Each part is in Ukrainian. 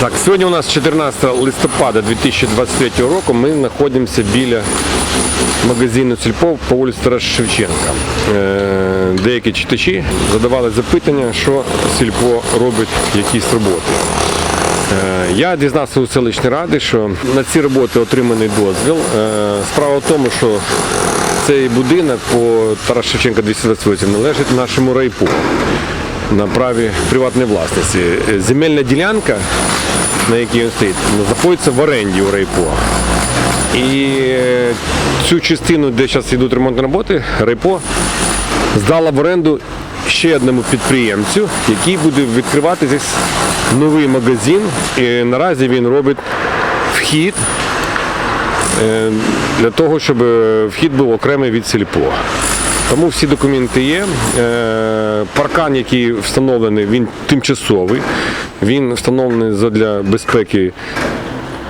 Так, сьогодні у нас 14 листопада 2023 року. Ми знаходимося біля магазину Сільпо по вулиці Тараса Шевченка. Е, Деякі читачі задавали запитання, що Сільпо робить якісь роботи. Е, Я дізнався у селищній ради, що на ці роботи отриманий дозвіл. Е, Справа в тому, що цей будинок по Тарас Шевченка 228 належить нашому райпу на праві приватної власності. Е, Земельна ділянка, на якій він стоїть, знаходиться в оренді у райпо. І е, цю частину, де зараз йдуть ремонтні роботи, райпо здала в оренду ще одному підприємцю, який буде відкривати здесь новий магазин. І наразі він робить вхід е, для того, щоб вхід був окремий від сільпо. Тому всі документи є. Е, Паркан, який встановлений, він тимчасовий. Він встановлений для безпеки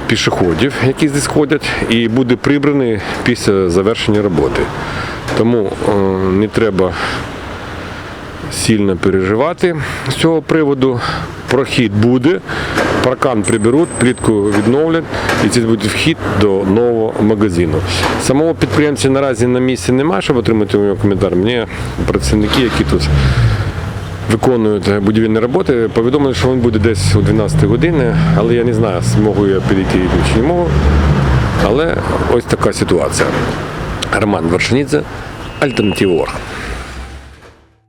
пішоходів, які здесь ходять, і буде прибраний після завершення роботи. Тому е, не треба сильно переживати з цього приводу. Прохід буде, паркан приберуть, плітку відновлять, і це буде вхід до нового магазину. Самого підприємця наразі на місці немає, щоб отримати його коментар. Мені працівники, які тут виконують будівельні роботи, повідомили, що він буде десь о 12 годині, але я не знаю, зможу я підійти чи не можу. Але ось така ситуація. Роман Вершинідзе, Альтернатива Орг.